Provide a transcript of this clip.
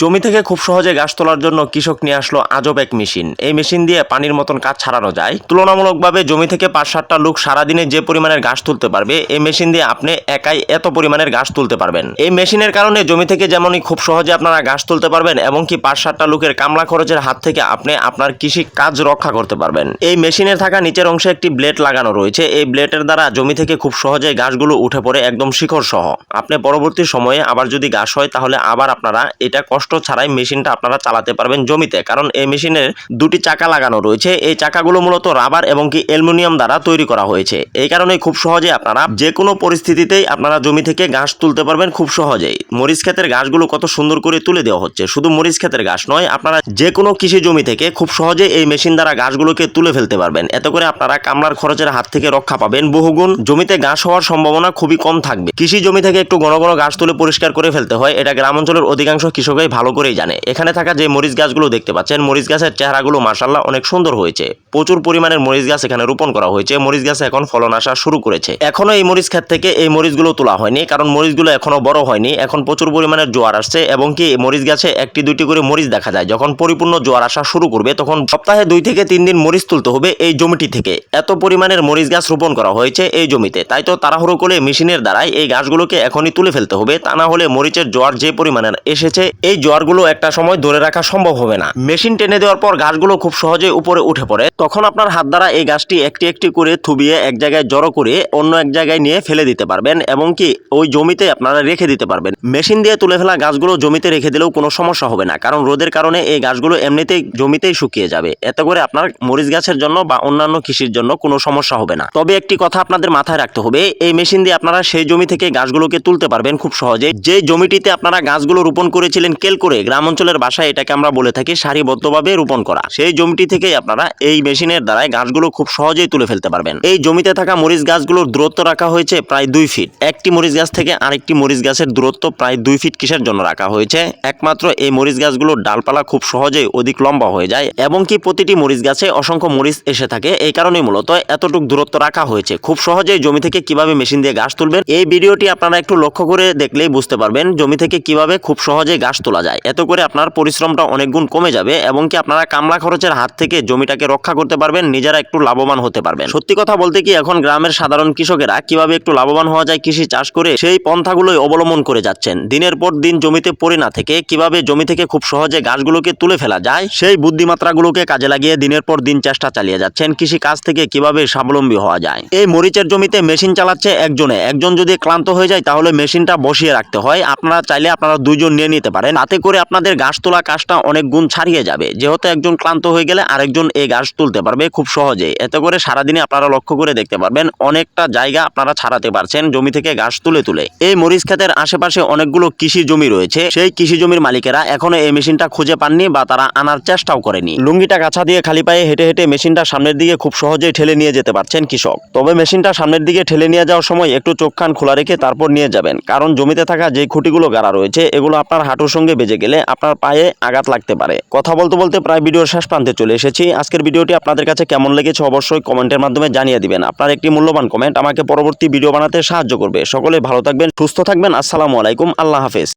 জমি থেকে খুব সহজে গাছ তোলার জন্য কৃষক নিয়ে আসলো আজব এক মেশিন। এই মেশিন দিয়ে পানির মতন কাজ ছাড়ানো যায়। তুলনামূলকভাবে জমি থেকে পাঁচ সাতটা লোক সারাদিনে যে পরিমাণের গাছ তুলতে পারবে, এই মেশিন দিয়ে আপনি একাই এত পরিমাণের গাছ তুলতে পারবেন। এই মেশিনের কারণে জমি থেকে যেমনই খুব সহজে আপনারা গাছ তুলতে পারবেন এবং কি পাঁচ সাতটা লোকের কামলা খরচের হাত থেকে আপনি আপনার কৃষি কাজ রক্ষা করতে পারবেন। এই মেশিনের থাকা নিচের অংশে একটি ব্লেড লাগানো রয়েছে। এই ব্লেডের দ্বারা জমি থেকে খুব সহজে গাছগুলো উঠে পড়ে একদম শিখর সহ। আপনি পরবর্তী সময়ে আবার যদি গাছ হয়, তাহলে আবার আপনারা এটা কষ্ট ছাড়াই মেশিনটা আপনারা চালাতে পারবেন জমিতে। কারণ এই মেশিনের দুটি চাকা লাগানো রয়েছে। এই চাকাগুলো মূলত রাবার এবং কি অ্যালুমিনিয়াম দ্বারা তৈরি করা হয়েছে। এই কারণে খুব সহজে আপনারা যে কোনো পরিস্থিতিতেই আপনারা জমি থেকে ঘাস তুলতে পারবেন খুব সহজেই। মরিচ ক্ষেতের ঘাসগুলো কত সুন্দর করে তুলে দেওয়া হচ্ছে। শুধু মরিচ ক্ষেতের ঘাস নয়, আপনারা যে কোনো কৃষি জমি থেকে খুব সহজে এই মেশিন দ্বারা ঘাসগুলোকে তুলে ফেলতে পারবেন। এতে করে আপনারা কামলার খরচের হাত থেকে রক্ষা পাবেন। বহুগুণ জমিতে ঘাস হওয়ার সম্ভাবনা খুবই কম থাকবে। কৃষি জমি থেকে একটু ঘন ঘন ঘাস তুলে পরিষ্কার করে ফেলতে হয়। এটা গ্রাম অঞ্চলের অধিকাংশ কৃষকই ভালো করেই জানে। এখানে থাকা যে মরিচ গাছগুলো দেখতে পাচ্ছেন, মরিচ গাছের চেহারাগুলো মার্শাল্লাহ অনেক সুন্দর হয়েছে। প্রচুর পরিমাণের মরিচ গাছ এখানে রোপণ করা হয়েছে। মরিচ গাছে এখন ফলন আসা শুরু করেছে। এখনও এই মরিচ ক্ষেত থেকে এই মরিচগুলো তোলা হয়নি, কারণ মরিচগুলো এখনও বড় হয়নি। এখন প্রচুর পরিমাণের জোয়ার আসছে এবং কি মরিচ গাছে একটি দুইটি করে মরিচ দেখা যায়। যখন পরিপূর্ণ জোয়ার আসা শুরু করবে, তখন সপ্তাহে দুই থেকে তিন দিন মরিচ তুলতে হবে এই জমিটি থেকে। এত পরিমাণের মরিচ গাছ রোপণ করা হয়েছে এই জমিতে। তাই তো তাড়াহুড়ো করে মেশিনের দ্বারাই এই গাছগুলোকে এখনই তুলে ফেলতে হবে। তা না হলে মরিচের জোয়ার যে পরিমাণের এসেছে, এই জোয়ারগুলো একটা সময় ধরে রাখা সম্ভব হবে না। মেশিন টেনে দেওয়ার পর গাছগুলো খুব সহজে উপরে উঠে পড়ে। তখন আপনার হাত দ্বারা এই গাছটি একটি একটি করে থুবিয়ে এক জায়গায় জড়ো করে অন্য এক জায়গায় নিয়ে ফেলে দিতে পারবেন এবং কি ওই জমিতে আপনারা রেখে দিতে পারবেন। মেশিন দিয়ে তুলে ফেলা গাছগুলো জমিতে রেখে দিলেও কোনো সমস্যা হবে না, কারণ রোদের কারণে এই গাছগুলো এমনিতেই জমিতেই শুকিয়ে যাবে। এতে করে আপনার মরিচ গাছের জন্য বা অন্যান্য কৃষির জন্য কোনো সমস্যা হবে না। তবে একটি কথা আপনাদের মাথায় রাখতে হবে, এই মেশিন দিয়ে আপনারা সেই জমি থেকে গাছগুলোকে তুলতে পারবেন খুব সহজে। যে জমিটিতে আপনারা গাছগুলো রোপণ করেছিলেন কেল করে, গ্রাম অঞ্চলের বাসায় এটাকে আমরা বলে থাকি সারিবদ্ধভাবে রোপণ করা। সেই জমিটি থেকেই আপনারা এই মেশিনের দ্বারাই গাছগুলো খুব সহজেই তুলে ফেলতে পারবেন। এই জমিতে থাকা মরিচ গাছগুলোর দূরত্ব রাখা হয়েছে প্রায় দুই ফিট। একটি মরিচ গাছ থেকে আরেকটি মরিচ গাছের দূরত্ব প্রায় দুই ফিট কিসের জন্য রাখা হয়েছে? একমাত্র এই মরিচ গাছগুলোর ডালপালা খুব সহজেই অধিক লম্বা হয়ে যায়, এবং কি প্রতিটি মরিচ গাছে অসংখ্য মরিচ এসে থাকে, এই কারণে মূলত এতটুক দূরত্ব রাখা হয়েছে। খুব সহজেই জমি থেকে কীভাবে মেশিন দিয়ে গাছ তুলবেন, এই ভিডিওটি আপনারা একটু লক্ষ্য করে দেখলেই বুঝতে পারবেন জমি থেকে কীভাবে খুব সহজেই গাছ তোলা যায়। এত করে আপনার পরিশ্রমটা অনেক গুণ কমে যাবে, এবং কি আপনারা কামলা খরচের হাত থেকে জমিটাকে রক্ষা করতে পারবেন, নিজেরা একটু লাভবান হতে পারবেন। সত্যি কথা বলতে কি, এখন গ্রামের সাধারণ কৃষকেরা কীভাবে একটু লাভবান হওয়া যায় কৃষি চাষ করে, সেই পন্থাগুলোই অবলম্বন করে যাচ্ছেন। দিনের পর দিন জমিতে পড়ে না থেকে, কীভাবে জমি থেকে খুব সহজে গাছগুলোকে তুলে ফেলা যায়, সেই বুদ্ধিমাত্রাগুলোকে কাজে লাগিয়ে দিনের পর দিন চেষ্টা চালিয়ে যাচ্ছেন কৃষি কাজ থেকে কীভাবে স্বাবলম্বী হওয়া যায়। এই মরিচের জমিতে মেশিন চালাচ্ছে একজনে, একজন যদি ক্লান্ত হয়ে যায় তাহলে মেশিনটা বসিয়ে রাখতে হয়। আপনারা চাইলে আপনারা দুইজন নিয়ে নিতে পারেন, তাতে করে আপনাদের গাছ তোলা কাজটা অনেক গুণ ছাড়িয়ে যাবে। যেহেতু একজন ক্লান্ত হয়ে গেলে আরেকজন এই গাছ তুলতে পারবে খুব সহজে। এতে করে সারাদিনে আপনারা লক্ষ্য করে দেখতে পারবেন, অনেকটা জায়গা আপনারা ছাড়াতে পারছেন জমি থেকে ঘাস তুলে তুলে। এই মরিচ ক্ষেতের আশেপাশে অনেকগুলো কৃষি জমি রয়েছে, সেই কৃষি জমির মালিকেরা এখনও এই মেশিনটা খুঁজে পাননি বা তারা আনার চেষ্টাও করেনি। লুঙ্গিটা কাছা দিয়ে খালি পায়ে হেঁটে হেঁটে মেশিনটা সামনের দিকে খুব সহজেই ঠেলে নিয়ে যেতে পারছেন কৃষক। তবে মেশিনটা সামনের দিকে ঠেলে নিয়ে যাওয়ার সময় একটু চোখ কান খোলা রেখে তারপর নিয়ে যাবেন, কারণ জমিতে থাকা যে খুঁটিগুলো গাড়া রয়েছে, এগুলো আপনার হাঁটুর সঙ্গে বেজে গেলে আপনার পায়ে আঘাত লাগতে পারে। কথা বলতে বলতে প্রায় ভিডিওর শেষ প্রান্তে চলে এসেছি। আজকের ভিডিওটি আপনাদের কাছে কেমন লেগেছে অবশ্যই কমেন্টের মাধ্যমে জানিয়ে দিবেন। আপনার একটি মূল্যবান কমেন্ট আমাকে পরবর্তী ভিডিও বানাতে সাহায্য করবে। সকলে ভালো থাকবেন, সুস্থ থাকবেন। আসসালামু আলাইকুম, আল্লাহ হাফেজ।